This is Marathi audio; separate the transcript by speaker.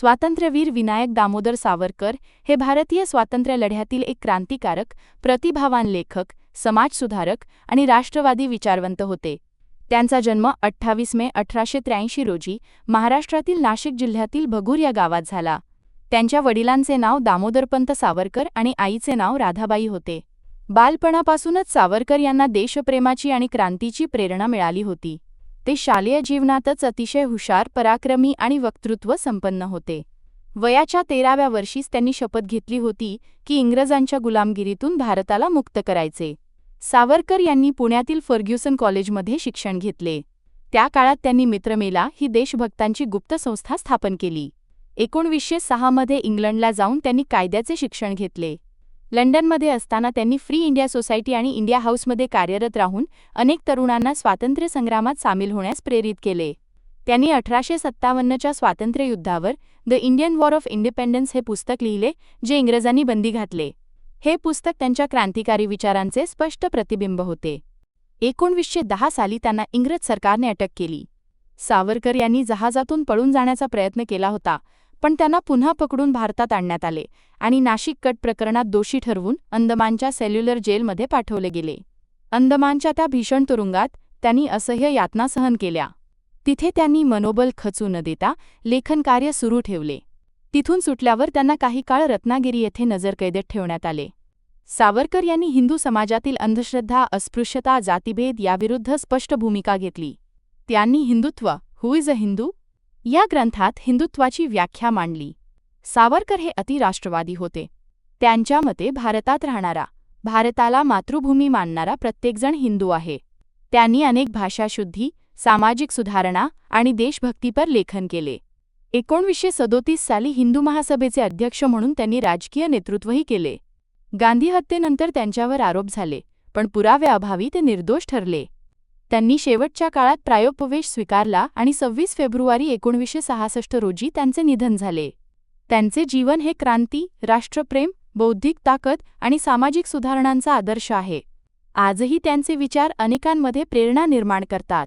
Speaker 1: स्वातंत्र्यवीर विनायक दामोदर सावरकर हे भारतीय स्वातंत्र्य लढ्यातील एक क्रांतिकारक प्रतिभावान लेखक समाजसुधारक आणि राष्ट्रवादी विचारवंत होते. त्यांचा जन्म अठ्ठावीस मे अठराशे त्र्याऐंशी रोजी महाराष्ट्रातील नाशिक जिल्ह्यातील भगूर या गावात झाला. त्यांच्या वडिलांचे नाव दामोदरपंत सावरकर आणि आईचे नाव राधाबाई होते. बालपणापासूनच सावरकर यांना देशप्रेमाची आणि क्रांतीची प्रेरणा मिळाली होती. ते शालेय जीवनातच अतिशय हुशार पराक्रमी आणि वक्तृत्व संपन्न होते. वयाच्या तेराव्या वर्षीच त्यांनी शपथ घेतली होती की इंग्रजांच्या गुलामगिरीतून भारताला मुक्त करायचे. सावरकर यांनी पुण्यातील फर्ग्युसन कॉलेजमध्ये शिक्षण घेतले. त्या काळात त्यांनी मित्रमेला ही देशभक्तांची गुप्त संस्था स्थापन केली. एकोणवीसशे सहामध्ये इंग्लंडला जाऊन त्यांनी कायद्याचे शिक्षण घेतले. लंडनमध्ये असताना त्यांनी फ्री इंडिया सोसायटी आणि इंडिया हाऊसमध्ये कार्यरत राहून अनेक तरुणांना स्वातंत्र्य संग्रामात सामील होण्यास प्रेरित केले. त्यांनी अठराशे सत्तावन्नच्या स्वातंत्र्ययुद्धावर the Indian war of independence हे पुस्तक लिहिले जे इंग्रजांनी बंदी घातले. हे पुस्तक त्यांच्या क्रांतिकारी विचारांचे स्पष्ट प्रतिबिंब होते. एकोणवीसशे दहा साली त्यांना इंग्रज सरकारने अटक केली. सावरकर यांनी जहाजातून पळून जाण्याचा प्रयत्न केला होता पण त्यांना पुन्हा पकडून भारतात आणण्यात आले आणि नाशिक कट प्रकरणात दोषी ठरवून अंदमानच्या सेल्युलर जेलमध्ये पाठवले गेले. अंदमानच्या त्या भीषण तुरुंगात त्यांनी असह्य यातना सहन केल्या. तिथे त्यांनी मनोबल खचू न देता लेखनकार्य सुरू ठेवले. तिथून सुटल्यावर त्यांना काही काळ रत्नागिरी येथे नजरकैदेत ठेवण्यात आले. सावरकर यांनी हिंदू समाजातील अंधश्रद्धा अस्पृश्यता जातीभेद याविरुद्ध स्पष्ट भूमिका घेतली. त्यांनी Hindutva who is a Hindu या ग्रंथात हिंदुत्वाची व्याख्या मांडली. सावरकर हे अतिराष्ट्रवादी होते. त्यांच्या मते भारतात राहणारा भारताला मातृभूमी मानणारा प्रत्येकजण हिंदू आहे. त्यांनी अनेक भाषाशुद्धी सामाजिक सुधारणा आणि देशभक्तीपर लेखन केले. एकोणवीसशे सदोतीस साली हिंदू महासभेचे अध्यक्ष म्हणून त्यांनी राजकीय नेतृत्वही केले. गांधी हत्येनंतर त्यांच्यावर आरोप झाले पण पुराव्याअभावी ते निर्दोष ठरले. त्यांनी शेवटच्या काळात प्रायोपवेश स्वीकारला आणि सव्वीस फेब्रुवारी एकोणीसशे सहासष्ट रोजी त्यांचे निधन झाले. त्यांचे जीवन हे क्रांती राष्ट्रप्रेम बौद्धिक ताकद आणि सामाजिक सुधारणांचा आदर्श आहे. आजही त्यांचे विचार अनेकांमध्ये प्रेरणा निर्माण करतात.